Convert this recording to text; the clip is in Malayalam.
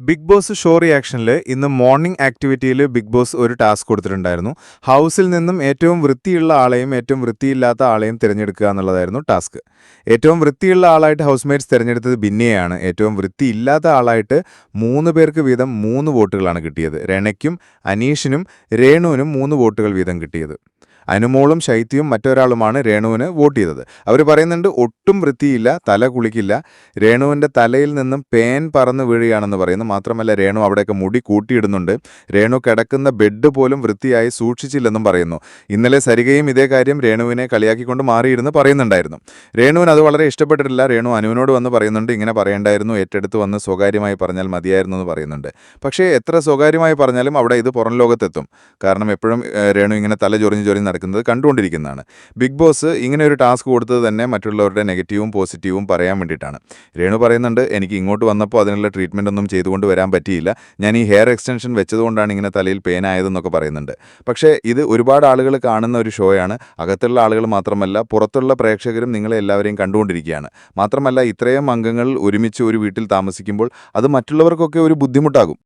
ബിഗ് ബോസ് ഷോ റിയാക്ഷനിൽ ഇന്ന് മോർണിംഗ് ആക്ടിവിറ്റിയിൽ ബിഗ് ബോസ് ഒരു ടാസ്ക് കൊടുത്തിട്ടുണ്ടായിരുന്നു. ഹൗസിൽ നിന്നും ഏറ്റവും വൃത്തിയുള്ള ആളെയും ഏറ്റവും വൃത്തിയില്ലാത്ത ആളെയും തിരഞ്ഞെടുക്കുക എന്നുള്ളതായിരുന്നു ടാസ്ക്. ഏറ്റവും വൃത്തിയുള്ള ആളായിട്ട് ഹൗസ്മേറ്റ്സ് തിരഞ്ഞെടുത്തത് ബിന്നിയെയാണ്. ഏറ്റവും വൃത്തിയില്ലാത്ത ആളായിട്ട് മൂന്ന് പേർക്ക് വീതം മൂന്ന് വോട്ടുകളാണ് കിട്ടിയത്. രണയ്ക്കും അനീഷിനും രേണുവിനും മൂന്ന് വോട്ടുകൾ വീതം കിട്ടിയത്. അനുമോളും ശൈത്യവും മറ്റൊരാളുമാണ് രേണുവിന് വോട്ട് ചെയ്തത്. അവർ പറയുന്നുണ്ട് ഒട്ടും വൃത്തിയില്ല തല കുളിക്കില്ല. രേണുവിന്റെ തലയിൽ നിന്നും പേൻ പറന്ന് വീഴുകയാണെന്ന് പറയുന്നു. മാത്രമല്ല രേണു അവിടെയൊക്കെ മുടി കൂട്ടിയിടുന്നുണ്ട്. രേണു കിടക്കുന്ന ബെഡ് പോലും വൃത്തിയായി സൂക്ഷിച്ചില്ലെന്നും പറയുന്നു. ഇന്നലെ സരികയും ഇതേ കാര്യം രേണുവിനെ കളിയാക്കിക്കൊണ്ട് മാറിയിരുന്ന് പറയുന്നുണ്ടായിരുന്നു. രേണുവിന് അത് വളരെ ഇഷ്ടപ്പെട്ടിട്ടില്ല. രേണു അനുവിനോട് വന്ന് പറയുന്നുണ്ട് ഇങ്ങനെ പറയേണ്ടായിരുന്നു. ഏറ്റെടുത്ത് വന്ന് സ്വകാര്യമായി പറഞ്ഞാൽ മതിയായിരുന്നു എന്ന് പറയുന്നുണ്ട്. പക്ഷേ എത്ര സ്വകാര്യമായി പറഞ്ഞാലും അവിടെ ഇത് പുറം ലോകത്തെത്തും. കാരണം എപ്പോഴും രേണു ഇങ്ങനെ തല ചൊറിഞ്ഞ് ചൊറിഞ്ഞ് നടക്കുന്നത് കണ്ടുകൊണ്ടിരിക്കുന്നതാണ്. ബിഗ് ബോസ് ഇങ്ങനെ ഒരു ടാസ്ക് കൊടുത്തത് തന്നെ മറ്റുള്ളവരുടെ നെഗറ്റീവും പോസിറ്റീവും പറയാൻ വേണ്ടിയിട്ടാണ്. രേണു പറയുന്നുണ്ട് എനിക്ക് ഇങ്ങോട്ട് വന്നപ്പോൾ അതിനുള്ള ട്രീറ്റ്മെന്റ് ഒന്നും ചെയ്തുകൊണ്ട് വരാൻ പറ്റിയില്ല. ഞാൻ ഈ ഹെയർ എക്സ്റ്റൻഷൻ വെച്ചതുകൊണ്ടാണ് ഇങ്ങനെ തലയിൽ പെയിൻ ആയതെന്നൊക്കെ പറയുന്നുണ്ട്. പക്ഷേ ഇത് ഒരുപാട് ആളുകൾ കാണുന്ന ഒരു ഷോയാണ് അകത്തുള്ള ആളുകൾ മാത്രമല്ല പുറത്തുള്ള പ്രേക്ഷകരും നിങ്ങളെ എല്ലാവരെയും കണ്ടുകൊണ്ടിരിക്കുകയാണ്. മാത്രമല്ല ഇത്രയും അംഗങ്ങൾ ഒരുമിച്ച് ഒരു വീട്ടിൽ താമസിക്കുമ്പോൾ അത് മറ്റുള്ളവർക്കൊക്കെ ഒരു ബുദ്ധിമുട്ടാകും.